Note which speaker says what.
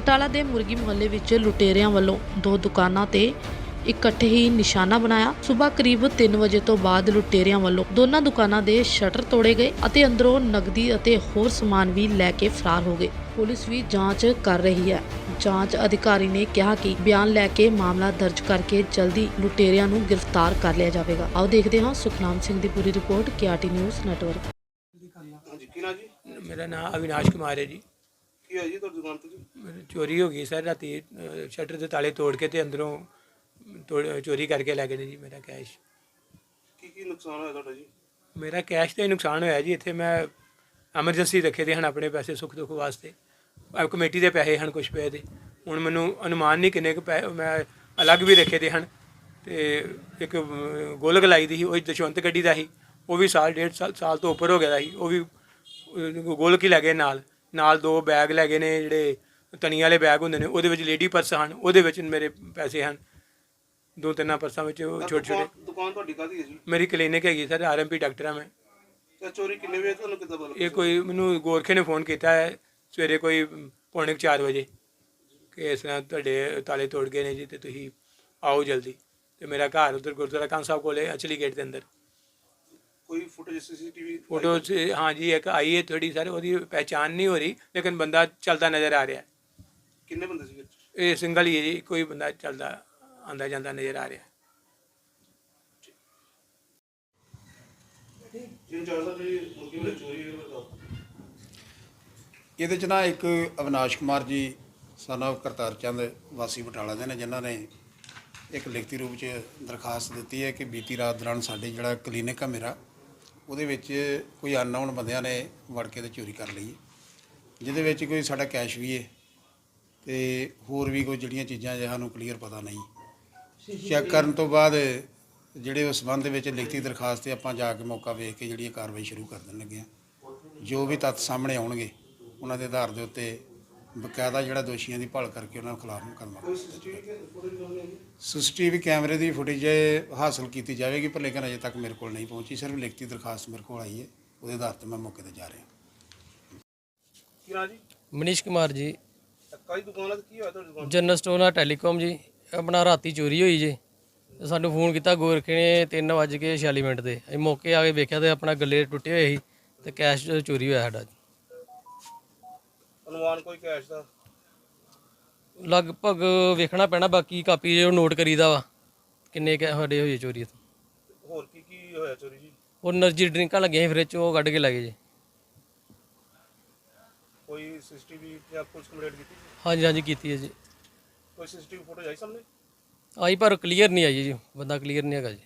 Speaker 1: ਬਟਾਲਾ ਦੇ ਮੁਰਗੀ ਮੁਹੱਲੇ ਵਿੱਚ ਲੁਟੇਰਿਆਂ ਵੱਲੋਂ ਦੋ ਦੁਕਾਨਾਂ ਤੇ ਇਕੱਠੇ ਹੀ ਨਿਸ਼ਾਨਾ ਬਣਾਇਆ। ਸਵੇਰ ਕਰੀਬ 3 ਵਜੇ ਤੋਂ ਬਾਅਦ ਲੁਟੇਰਿਆਂ ਵੱਲੋਂ ਦੋਨਾਂ ਦੁਕਾਨਾਂ ਦੇ ਸ਼ਟਰ ਤੋੜੇ ਗਏ ਅਤੇ ਅੰਦਰੋਂ ਨਗਦੀ ਅਤੇ ਹੋਰ ਸਮਾਨ ਵੀ ਲੈ ਕੇ ਫਰਾਰ ਹੋ ਗਏ। ਪੁਲਿਸ ਵੀ ਜਾਂਚ ਕਰ ਰਹੀ ਹੈ। ਜਾਂਚ ਅਧਿਕਾਰੀ ਨੇ ਕਿਹਾ ਕਿ ਬਿਆਨ ਲੈ ਕੇ ਮਾਮਲਾ ਦਰਜ ਕਰਕੇ ਜਲਦੀ ਲੁਟੇਰਿਆਂ ਨੂੰ ਗ੍ਰਿਫਤਾਰ ਕਰ ਲਿਆ ਜਾਵੇਗਾ। ਆਓ ਦੇਖਦੇ ਹਾਂ ਸੁਖਨਾਮ ਸਿੰਘ ਦੀ ਪੂਰੀ ਰਿਪੋਰਟ ਕਿਆਟੀ ਨਿਊਜ਼ ਨੈਟਵਰਕ।
Speaker 2: ਮੇਰਾ ਨਾਮ ਅਵਿਨਾਸ਼ ਕੁਮਾਰ ਹੈ ਜੀ।
Speaker 3: ਕੀ ਹੋਇਆ ਜੀ ਤੁਹਾਡੀ ਦੁਕਾਨ ਤੇ ਜੀ?
Speaker 2: ਮੇਰੀ ਚੋਰੀ ਹੋ ਗਈ ਸਰ ਰਾਤੀ ਸ਼ਟਰ ਦੇ ਤਾਲੇ ਤੋੜ ਕੇ ਤੇ ਅੰਦਰੋਂ ਤੋੜ- ਚੋਰੀ ਕਰਕੇ ਲੈ ਗਏ ਨੇ ਜੀ ਮੇਰਾ ਕੈਸ਼।
Speaker 3: ਕੀ ਕੀ ਨੁਕਸਾਨ ਹੋਇਆ ਤੁਹਾਡਾ ਜੀ?
Speaker 2: ਮੇਰਾ ਕੈਸ਼ ਤੇ ਨੁਕਸਾਨ ਹੋਇਆ ਜੀ ਇੱਥੇ ਮੈਂ ਐਮਰਜੈਂਸੀ ਰੱਖੇ ਦੇ ਹਨ ਆਪਣੇ ਪੈਸੇ ਸੁੱਖ ਦੁੱਖ ਵਾਸਤੇ। ਆਹ ਕਮੇਟੀ ਦੇ ਪੈਸੇ ਹਨ ਕੁਝ ਪਏ ਦੇ। ਹੁਣ ਮੈਨੂੰ ਅਨੁਮਾਨ ਨਹੀਂ ਕਿੰਨੇ ਕੁ ਪੈ ਮੈਂ ਅਲੱਗ ਵੀ ਰੱਖੇ ਦੇ ਹਨ ਤੇ ਇੱਕ ਅਮ, ਗੋਲਕ ਲਾਈ ਦੀ ਸੀ ਉਹ ਦਸ਼ਵੰਤ ਗੱਡੀ ਦਾ ਸੀ ਉਹ ਵੀ ਸਾਲ ਡੇਢ ਸਾਲ ਸਾਲ ਤੋਂ ਉੱਪਰ ਹੋ ਗਿਆ ਦਾ ਸੀ ਉਹ ਵੀ ਅਹ, ਗੋਲਕ ਹੀ ਲੈ ਗਏ ਨਾਲ। ਨਾਲ ਦੋ ਬੈਗ ਲੈ ਗਏ ਨੇ ਜਿਹੜੇ ਤਣੀ ਵਾਲੇ ਬੈਗ ਹੁੰਦੇ ਨੇ ਉਹਦੇ ਵਿੱਚ ਲੇਡੀ ਪਰਸ ਹਨ ਉਹਦੇ ਵਿੱਚ ਮੇਰੇ ਪੈਸੇ ਹਨ। ਦੋ ਤਿੰਨਾਂ ਪਰਸਾਂ ਵਿੱਚ ਉਹ ਛੋਟੇ ਛੋਟੇ।
Speaker 3: ਦੁਕਾਨ- ਤੁਹਾਡੀ ਕਾਹਦੀ ਹੈ ਜੀ?
Speaker 2: ਮੇਰੀ ਕਲੀਨਿਕ ਹੈਗੀ ਸਰ ਆਰਐਮਪੀ ਡਾਕਟਰ ਹਾਂ ਮੈਂ।
Speaker 3: ਤੇ ਚੋਰੀ ਕਿੰਨੇ ਵਜੇ ਤੁਹਾਨੂੰ ਕਿੱਦਾਂ ਪਤਾ
Speaker 2: ਇਹ ਕੋਈ ਮੈਨੂੰ ਗੋਰਖੇ ਨੇ ਫੋਨ ਕੀਤਾ ਹੈ ਸਵੇਰੇ ਕੋਈ ਪੌਣੇ 4 ਵਜੇ ਕਿ ਇਸ ਤਰ੍ਹਾਂ ਤੁਹਾਡੇ ਤਾਲੇ ਤੋੜ ਗਏ ਨੇ ਜੀ ਤੇ ਤੁਸੀਂ ਆਓ ਜਲਦੀ। ਤੇ ਮੇਰਾ ਘਰ ਉਧਰ ਗੁਰਦੁਆਰਾ ਕਾਂ ਸਾਹਿਬ ਕੋਲੇ ਅਚਲੀ ਗੇਟ ਦੇ ਅੰਦਰ।
Speaker 3: ਕੋਈ ਫੁਟੇਜ ਸੀਸੀਟੀਵੀ
Speaker 2: ਫੋਟੋ 'ਚ ਹਾਂ ਜੀ ਇੱਕ ਆਈ ਹੈ ਥੋੜੀ ਸਰ ਉਹਦੀ ਪਹਿਚਾਨ ਨਹੀਂ ਹੋ ਰਹੀ ਲੇਕਿਨ ਬੰਦਾ ਚੱਲਦਾ ਨਜ਼ਰ ਆ ਰਿਹਾ।
Speaker 3: ਕਿੰਨੇ ਬੰਦੇ ਸੀਗੇ
Speaker 2: ਇਹ ਸਿੰਗਲ ਹੀ ਹੈ ਜੀ ਕੋਈ ਬੰਦਾ ਚੱਲਦਾ ਆਂਦਾ ਜਾਂਦਾ ਨਜ਼ਰ ਆ ਰਿਹਾ।
Speaker 3: ਜਿਨ ਚਾਰ ਸਾਲ ਦੀ ਮੁਰਗੀ ਵਾਲੀ ਚੋਰੀ ਹੋਈ ਬਤਾਓ
Speaker 4: ਇਹਦੇ ਚ ਨਾ ਇੱਕ ਅਵਿਨਾਸ਼ ਕੁਮਾਰ ਜੀ ਸਾਨਾ ਕਰਤਾਰ ਚੰਦ ਵਾਸੀ ਬਟਾਲਾ ਦੇ ਨੇ ਜਿਨ੍ਹਾਂ ਨੇ ਇੱਕ ਲਿਖਤੀ ਰੂਪ ਚ ਦਰਖਾਸਤ ਦਿੱਤੀ ਹੈ ਕਿ ਬੀਤੀ ਰਾਤ ਦੌਰਾਨ ਸਾਡੇ ਜਿਹੜਾ ਕਲੀਨਿਕ ਆ ਮੇਰਾ ਉਹਦੇ ਵਿੱਚ ਕੋਈ ਅਨਨੋਨ ਬੰਦਿਆਂ ਨੇ ਵੜ ਕੇ ਤੇ ਚੋਰੀ ਕਰ ਲਈ ਹੈ। ਜਿਹਦੇ ਵਿੱਚ ਕੋਈ ਸਾਡਾ ਕੈਸ਼ ਵੀ ਹੈ ਤੇ ਹੋਰ ਵੀ ਕੋਈ ਜਿਹੜੀਆਂ ਚੀਜ਼ਾਂ ਜੇ ਸਾਨੂੰ ਕਲੀਅਰ ਪਤਾ ਨਹੀਂ ਚੈੱਕ ਕਰਨ ਤੋਂ ਬਾਅਦ ਜਿਹੜੇ ਉਸ ਸੰਬੰਧ ਵਿੱਚ ਲਿਖਤੀ ਦਰਖਾਸਤ ਤੇ ਆਪਾਂ ਜਾ ਕੇ ਮੌਕਾ ਵੇਖ ਕੇ ਜਿਹੜੀ ਇਹ ਕਾਰਵਾਈ ਸ਼ੁਰੂ ਕਰ ਦੇਣ ਲੱਗੇ ਹਾਂ ਜੋ ਵੀ ਤੱਥ ਸਾਹਮਣੇ ਆਉਣਗੇ, ਉਹਨਾਂ ਦੇ ਆਧਾਰ ਦੇ ਉੱਤੇ ਬਕਾਇਦਾ ਜਿਹੜਾ ਦੋਸ਼ੀਆਂ ਦੀ ਭਾਲ ਕਰਕੇ ਉਹਨਾਂ ਖਿਲਾਫ ਮੁਕੱਦਮਾ।
Speaker 3: ਸੀਸੀਟੀਵੀ
Speaker 4: ਸੀਸੀਟੀਵੀ ਕੈਮਰੇ ਦੀ ਫੁਟੇਜ ਹਾਸਲ ਕੀਤੀ ਜਾਵੇਗੀ ਪਰ ਲੇਕਿਨ ਅਜੇ ਤੱਕ ਮੇਰੇ ਕੋਲ ਨਹੀਂ ਪਹੁੰਚੀ। ਸਿਰਫ ਲਿਖਤੀ ਦਰਖਾਸਤ ਮੇਰੇ ਕੋਲ ਆਈ ਹੈ। ਉਹਦੇ ਆਧਾਰ ਤੇ ਮੈਂ ਮੌਕੇ ਤੇ ਜਾ ਰਿਹਾ।
Speaker 3: ਕੀ ਨਾ ਜੀ?
Speaker 5: ਮਨੀਸ਼ ਕੁਮਾਰ ਜੀ।
Speaker 3: ਕਾਈ ਦੁਕਾਨ ਤੇ ਕੀ ਹੋਇਆ ਤੁਹਾਡੀ ਦੁਕਾਨ?
Speaker 5: ਜਨਰਲ ਸਟੋਰ ਆ ਟੈਲੀਕਾਮ ਜੀ। ਆਪਣਾ ਰਾਤੀ ਚੋਰੀ ਹੋਈ ਜੀ। ਸਾਨੂੰ ਫੋਨ ਕੀਤਾ ਗੋਰਖੇ ਨੇ 3:46 ਮਿੰਟ ਤੇ ਅਸੀਂ ਮੌਕੇ ਆ ਕੇ ਵੇਖਿਆ ਤੇ ਆਪਣਾ ਗੱਲੇ ਟੁੱਟੇ ਹੋਏ ਸੀ ਤੇ ਕੈਸ਼ ਚੋਰੀ ਹੋਇਆ ਸਾਡਾ।
Speaker 3: ਅਨੁਮਾਨ ਕੋਈ ਕੈਸ਼ ਦਾ?
Speaker 5: ਲਗਭਗ ਵੇਖਣਾ ਪੈਣਾ ਬਾਕੀ ਕਾਪੀ ਜੋ ਨੋਟ ਕਰੀਦਾ ਵਾ ਕਿੰਨੇ ਕੁ ਸਾਡੇ ਹੋਏ ਚੋਰੀ ਇੱਥੇ।
Speaker 3: ਹੋਰ ਕੀ ਕੀ ਹੋਇਆ ਚੋਰੀ ਜੀ?
Speaker 5: ਹੋਰ એનર્ਜੀ ਡਰਿੰਕਾਂ ਲੱਗੀਆਂ ਸੀ ਫ੍ਰਿਜ ਕੱਢ ਕੇ ਲੈ ਗਏ ਜੀ।
Speaker 3: ਕੋਈ ਸੀਸੀਟੀਵੀ ਜਾਂ ਕੁਝ ਕੰਪਲੀਟ ਕੀਤੀ ਜੀ?
Speaker 5: ਹਾਂਜੀ ਹਾਂਜੀ ਕੀਤੀ ਹੈ ਜੀ।
Speaker 3: ਕੋਈ ਸੀਸੀਟੀਵੀ ਫੋਟੋ ਆਈ ਸਾਹਮਣੇ?
Speaker 5: ਆਈ ਪਰ ਕਲੀਅਰ ਨਹੀਂ ਆਈ ਜੀ ਬੰਦਾ ਕਲੀਅਰ ਨਹੀਂ ਹੈਗਾ ਜੀ।